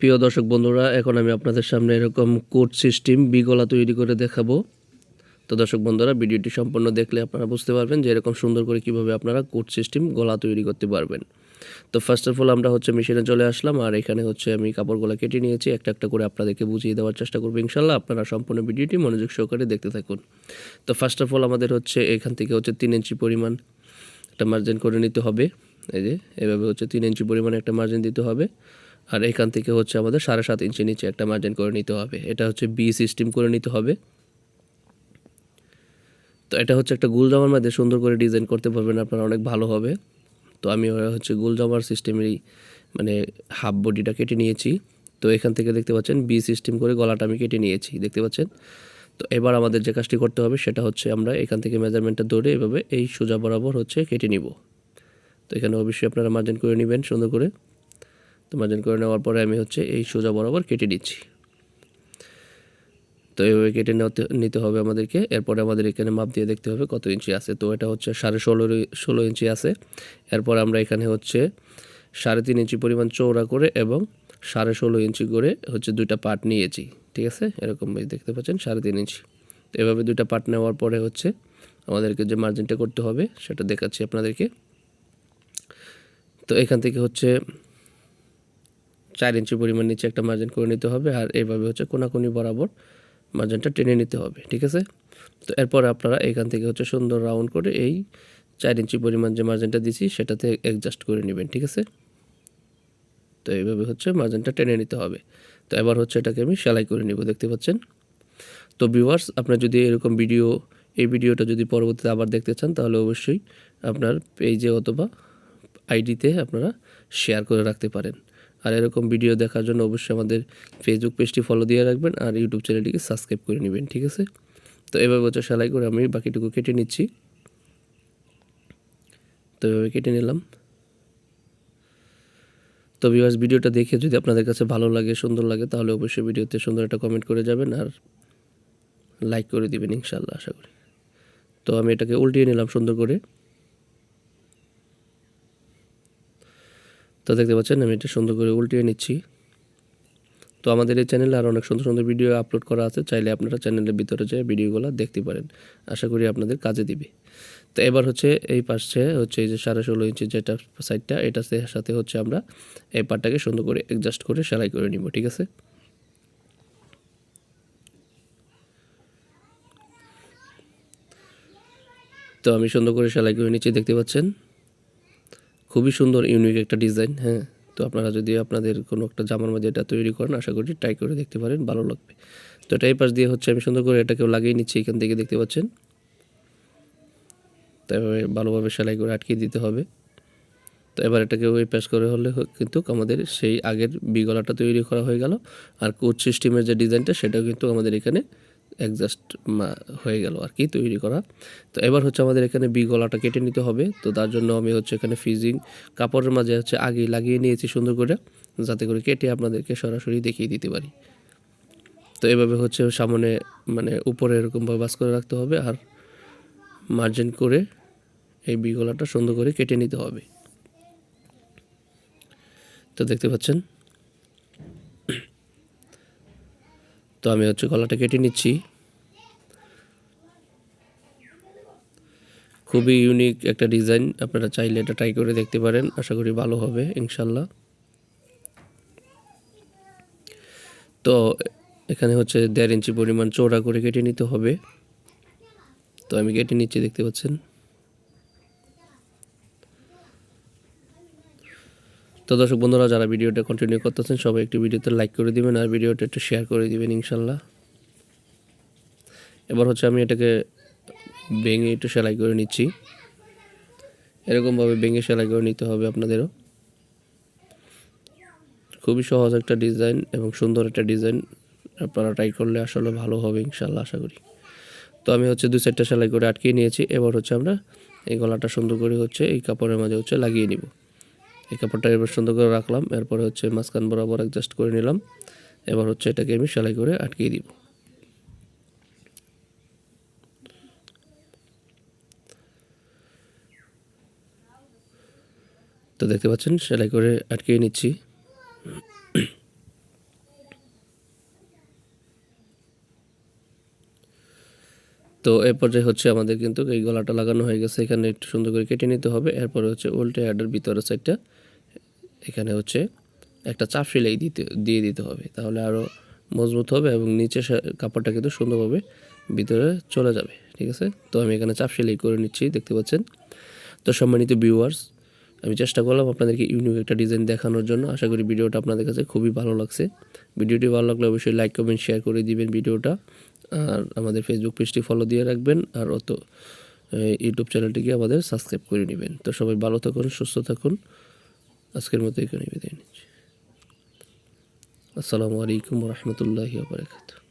প্রিয় দর্শক বন্ধুরা, এখন আমি আপনাদের সামনে এরকম কোড সিস্টেম, বিগলা তৈরি করে দেখাবো। তো দর্শক বন্ধুরা, ভিডিওটি সম্পূর্ণ দেখলে আপনারা বুঝতে পারবেন যে এরকম সুন্দর করে কীভাবে আপনারা কোড সিস্টেম, গলা তৈরি করতে পারবেন। তো ফার্স্ট অফ অল আমরা হচ্ছে মেশিনে চলে আসলাম, আর এখানে হচ্ছে আমি কাপড়গুলো কেটে নিয়েছি। একটা একটা করে আপনাদেরকে বুঝিয়ে দেওয়ার চেষ্টা করব ইনশাল্লাহ আপনারা সম্পূর্ণ ভিডিওটি মনোযোগ সহকারে দেখতে থাকুন। তো ফার্স্ট অফ অল আমাদের হচ্ছে এখান থেকে হচ্ছে তিন ইঞ্চি পরিমাণ একটা মার্জিন করে নিতে হবে। এই যে, এভাবে হচ্ছে তিন ইঞ্চি পরিমাণে একটা মার্জিন দিতে হবে। আর এখান থেকে হচ্ছে আমাদের সাড়ে সাত ইঞ্চি নিচে একটা মার্জিন করে নিতে হবে। এটা হচ্ছে বি সিস্টেম করে নিতে হবে। তো এটা হচ্ছে একটা গুল জামার মধ্যে সুন্দর করে ডিজাইন করতে পারবেন, আপনারা অনেক ভালো হবে। তো আমি হচ্ছে গুল জামার সিস্টেমেরই মানে হাফ বডিটা কেটে নিয়েছি। তো এখান থেকে দেখতে পাচ্ছেন বি সিস্টেম করে গলাটা আমি কেটে নিয়েছি, দেখতে পাচ্ছেন? তো এবার আমাদের যে কাজটি করতে হবে সেটা হচ্ছে আমরা এখান থেকে মেজারমেন্টটা ধরে এভাবে এই সোজা বরাবর হচ্ছে কেটে নিব। তো এখানে অবশ্যই আপনারা মার্জিন করে নেবেন সুন্দর করে। তো মার্জিন করে নেওয়ার পরে আমি হচ্ছে এই সোজা বরাবর কেটে নিচ্ছি। তো এইভাবে কেটে নিতে হবে আমাদেরকে। এরপরে আমাদের এখানে মাপ দিয়ে দেখতে হবে কত ইঞ্চি আছে। তো এটা হচ্ছে সাড়ে ষোলো ষোলো ইঞ্চি আছে। এরপর আমরা এখানে হচ্ছে সাড়ে তিন ইঞ্চি পরিমাণ চৌড়া করে এবং সাড়ে ষোলো ইঞ্চি করে হচ্ছে দুইটা পার্ট নিয়েছি। ঠিক আছে? এরকম দেখতে পাচ্ছেন, সাড়ে তিন ইঞ্চি। তো এভাবে দুইটা পার্ট নেওয়ার পরে হচ্ছে আমাদেরকে যে মার্জিনটা করতে হবে সেটা দেখাচ্ছি আপনাদেরকে। তো এখান থেকে হচ্ছে চার ইঞ্চি পরিমাণ নিচে একটা মার্জিন করে নিতে হবে আর এইভাবে হচ্ছে কোনাকুনি বরাবর মার্জিনটা টেনে নিতে হবে, ঠিক আছে? তো এরপর আপনারা এখান থেকে হচ্ছে সুন্দর রাউন্ড করে এই চার ইঞ্চি পরিমাণ যে মার্জিনটা দিছি সেটাতে অ্যাডজাস্ট করে নেবেন, ঠিক আছে? তো এইভাবে হচ্ছে মার্জিনটা টেনে নিতে হবে। তো এবার হচ্ছে এটাকে আমি সেলাই করে নিব, দেখতে পাচ্ছেন? তো ভিউয়ার্স আপনার যদি এরকম ভিডিও এই ভিডিওটা যদি পরবর্তীতে আবার দেখতে চান, তাহলে অবশ্যই আপনার পেজে অথবা আইডিতে আপনারা শেয়ার করে রাখতে পারেন। আর এরকম ভিডিও দেখার জন্য অবশ্যই আমাদের ফেসবুক পেজটি ফলো দিয়ে রাখবেন আর ইউটিউব চ্যানেলটিকে সাবস্ক্রাইব করে নেবেন, ঠিক আছে? তো এভাবে হচ্ছে সেলাই করে আমি বাকিটুকু কেটে নিচ্ছি। তো এভাবে কেটে নিলাম। তো ভিউয়ার্স ভিডিওটা দেখে যদি আপনাদের কাছে ভালো লাগে, সুন্দর লাগে, তাহলে অবশ্যই ভিডিওতে সুন্দর একটা কমেন্ট করে যাবেন আর লাইক করে দিবেন ইনশাল্লাহ আশা করি। তো আমি এটাকে উল্টিয়ে নিলাম সুন্দর করে। তো দেখতে পাচ্ছেন, আমি এটা সুন্দর করে উল্টিয়ে নিচ্ছি। তো আমাদের এই চ্যানেলে আর অনেক সুন্দর সুন্দর ভিডিও আপলোড করা আছে, চাইলে আপনারা চ্যানেলের ভিতরে যেয়ে ভিডিওগুলো দেখতে পারেন। আশা করি আপনাদের কাজে দিবে। তো এবার হচ্ছে এই পাশে হচ্ছে এই যে সাড়ে ষোলো ইঞ্চি যেটা সাইডটা এটা সাথে হচ্ছে আমরা এই পাটটাকে সুন্দর করে অ্যাডজাস্ট করে সেলাই করে নিব, ঠিক আছে? তো আমি সুন্দর করে সেলাই করে নিচ্ছি, দেখতে পাচ্ছেন? খুবই সুন্দর ইউনিক একটা ডিজাইন হ্যাঁ? তো আপনারা যদি আপনাদের কোনো একটা জামার মধ্যে এটা তৈরি করেন, আশা করি ট্রাই করে দেখতে পারেন, ভালো লাগবে। তো এটা এই পাশ দিয়ে হচ্ছে আমি সুন্দর করে এটাকেও লাগিয়ে নিচ্ছি, এখান থেকে দেখতে পাচ্ছেন। তো এভাবে ভালোভাবে সেলাই করে আটকে দিতে হবে। তো এবার এটাকে ওই প্যাস করে হলে কিন্তু আমাদের সেই আগের বিগলাটা তৈরি করা হয়ে গেল। আর কোচ সিস্টেমের যে ডিজাইনটা সেটাও কিন্তু আমাদের এখানে অ্যাডজাস্ট হয়ে গেল আর কি তৈরি করা। তো এবার হচ্ছে আমাদের এখানে বি গলাটা কেটে নিতে হবে। তো তার জন্য আমি হচ্ছে এখানে ফিজিং কাপড়ের মাঝে হচ্ছে আগে লাগিয়ে নিয়েছি সুন্দর করে, যাতে করে কেটে আপনাদেরকে সরাসরি দেখিয়ে দিতে পারি। তো এভাবে হচ্ছে সামনে মানে উপরে এরকমভাবে বাস করে রাখতে হবে আর মার্জিন করে এই বি গলাটা সুন্দর করে কেটে নিতে হবে। তো দেখতে পাচ্ছেন? তো আমি হচ্ছে গলাটা কেটে নিচ্ছি। খুবই ইউনিক একটা ডিজাইন আপনারা চাইলে এটা ট্রাই করে দেখতে পারেন, আশা করি ভালো হবে ইনশাল্লাহ তো এখানে হচ্ছে দেড় ইঞ্চি পরিমাণ চৌড়া করে কেটে নিতে হবে। তো আমি কেটে নিচ্ছি, দেখতে পাচ্ছেন? তো দর্শক বন্ধুরা, যারা ভিডিওটা কন্টিনিউ করতেছেন, সবাই একটি ভিডিওতে লাইক করে দিবেন আর ভিডিওটা একটু শেয়ার করে দিবেন ইনশাল্লাহ। এবার হচ্ছে আমি এটাকে ভেঙে একটু সেলাই করে নিচ্ছি। এরকমভাবে ভেঙে সেলাই করে নিতে হবে আপনাদেরও। খুবই সহজ একটা ডিজাইন এবং সুন্দর একটা ডিজাইন আপনারা ট্রাই করলে আসলে ভালো হবে ইনশাল্লাহ, আশা করি। তো আমি হচ্ছে দু সাইডটা সেলাই করে আটকিয়ে নিয়েছি। এবার হচ্ছে আমরা এই গলাটা সুন্দর করে হচ্ছে এই কাপড়ের মাঝে হচ্ছে লাগিয়ে নিব। এই কাপড়টা এবার সুন্দর করে রাখলাম। এরপরে হচ্ছে মাঝখান বরাবর অ্যাডজাস্ট করে নিলাম। এবার হচ্ছে এটাকে আমি সেলাই করে আটকিয়ে দিব। তো দেখতে পাচ্ছেন, সেলাই করে আটকিয়ে নিচ্ছি। তো এই পর্যায়ে হচ্ছে আমাদের কিন্তু এই গলাটা লাগানো হয়ে গেছে। এখানে একটু সুন্দর করে কেটে নিতে হবে। এরপরে হচ্ছে উল্টে অ্যাডের ভিতরের সাইডটা এখানে হচ্ছে একটা চাপ সেলাই দিতে, দিয়ে দিতে হবে। তাহলে আরও মজবুত হবে এবং নিচে কাপড়টা কিন্তু সুন্দরভাবে ভিতরে চলে যাবে। ঠিক আছে? তো আমি এখানে চাপ সেলাই করে নিচ্ছি, দেখতে পাচ্ছেন? তো সম্মানিত ভিউয়ার্স আমি চেষ্টা করলাম আপনাদেরকে ইউনিক একটা ডিজাইন দেখানোর জন্য। আশা করি ভিডিওটা আপনাদের কাছে খুবই ভালো লাগছে। ভিডিওটি ভালো লাগলে অবশ্যই লাইক কমেন্ট শেয়ার করে দিবেন ভিডিওটা। আর আমাদের ফেসবুক পেজটি ফলো দিয়ে রাখবেন আর অত ইউটিউব চ্যানেলটিকে আমাদের সাবস্ক্রাইব করে নেবেন। তো সবাই ভালো থাকুন, সুস্থ থাকুন। আজকের মতো এখানে বিদায় নিচ্ছি। আসসালামু আলাইকুম রহমতুল্লাহ বারকাতুহ।